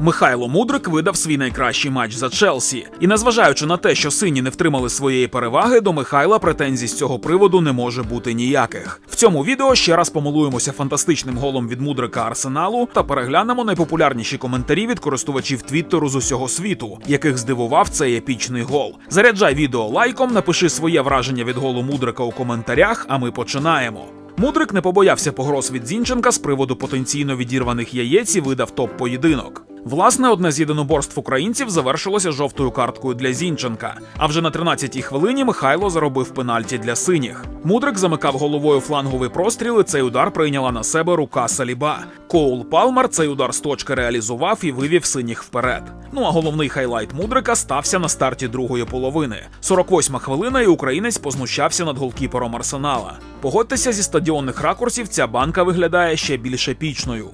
Михайло Мудрик видав свій найкращий матч за Челсі. І незважаючи на те, що сині не втримали своєї переваги, до Михайла претензій з цього приводу не може бути ніяких. В цьому відео ще раз помилуємося фантастичним голом від Мудрика Арсеналу та переглянемо найпопулярніші коментарі від користувачів Твіттеру з усього світу, яких здивував цей епічний гол. Заряджай відео лайком, напиши своє враження від голу Мудрика у коментарях, а ми починаємо. Мудрик не побоявся погроз від Зінченка з приводу потенційно відірваних яєць і видав топ-поєдинок. Власне, одне з єдиноборств українців завершилося жовтою карткою для Зінченка. А вже на 13-й хвилині Михайло заробив пенальті для синіх. Мудрик замикав головою фланговий простріл, і цей удар прийняла на себе рука Саліба. Коул Палмер цей удар з точки реалізував і вивів синіх вперед. Ну а головний хайлайт Мудрика стався на старті другої половини. 48-ма хвилина, і українець познущався над голкіпером Арсенала. Погодьтеся, зі стадіонних ракурсів ця банка виглядає ще більш епічною.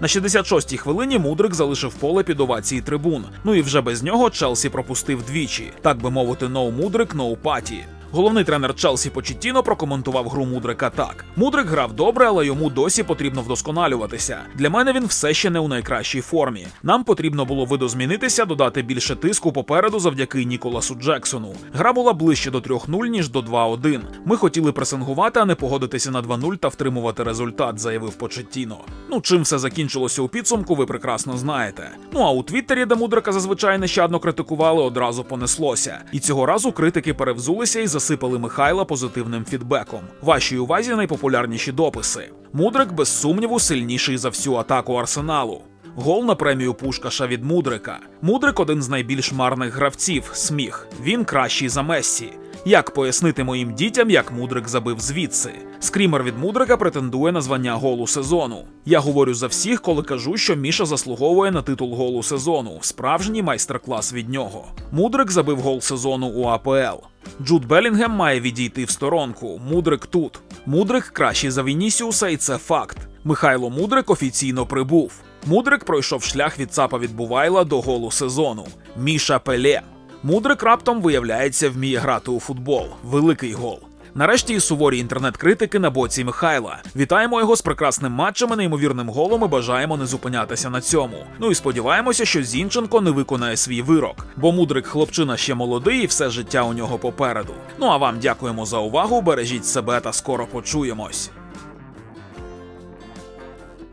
На 66-й хвилині Мудрик залишив поле під овації трибун. Ну і вже без нього Челсі пропустив двічі. Так би мовити, ноу Мудрик, ноу паті. Головний тренер Челсі Почеттіно прокоментував гру Мудрика так: Мудрик грав добре, але йому досі потрібно вдосконалюватися. Для мене він все ще не у найкращій формі. Нам потрібно було видозмінитися, додати більше тиску попереду завдяки Ніколасу Джексону. Гра була ближче до 3-0, ніж до 2-1. Ми хотіли пресингувати, а не погодитися на 2-0 та втримувати результат, заявив Почеттіно. Ну чим все закінчилося у підсумку, ви прекрасно знаєте. Ну а у Твіттері, де Мудрика зазвичай нещадно критикували, одразу понеслося. І цього разу критики перевзулися і засипали Михайла позитивним фідбеком. Вашій увазі найпопулярніші дописи. Мудрик без сумніву сильніший за всю атаку арсеналу. Гол на премію Пушкаша від Мудрика. Мудрик один з найбільш марних гравців. Сміх. Він кращий за Мессі. Як пояснити моїм дітям, як Мудрик забив звідси? Скрімер від Мудрика претендує на звання голу сезону. Я говорю за всіх, коли кажу, що Міша заслуговує на титул голу сезону. Справжній майстер-клас від нього. Мудрик забив гол сезону у АПЛ. Джуд Белінгем має відійти в сторонку. Мудрик тут. Мудрик кращий за Вінісіуса, і це факт. Михайло Мудрик офіційно прибув. Мудрик пройшов шлях від ЦАПа від Бувайла до голу сезону. Міша Пеле. Мудрик раптом виявляється вміє грати у футбол. Великий гол. Нарешті і суворі інтернет-критики на боці Михайла. Вітаємо його з прекрасним матчем і неймовірним голом і бажаємо не зупинятися на цьому. Ну і сподіваємося, що Зінченко не виконає свій вирок, бо мудрик хлопчина ще молодий і все життя у нього попереду. Ну а вам дякуємо за увагу. Бережіть себе та скоро почуємось.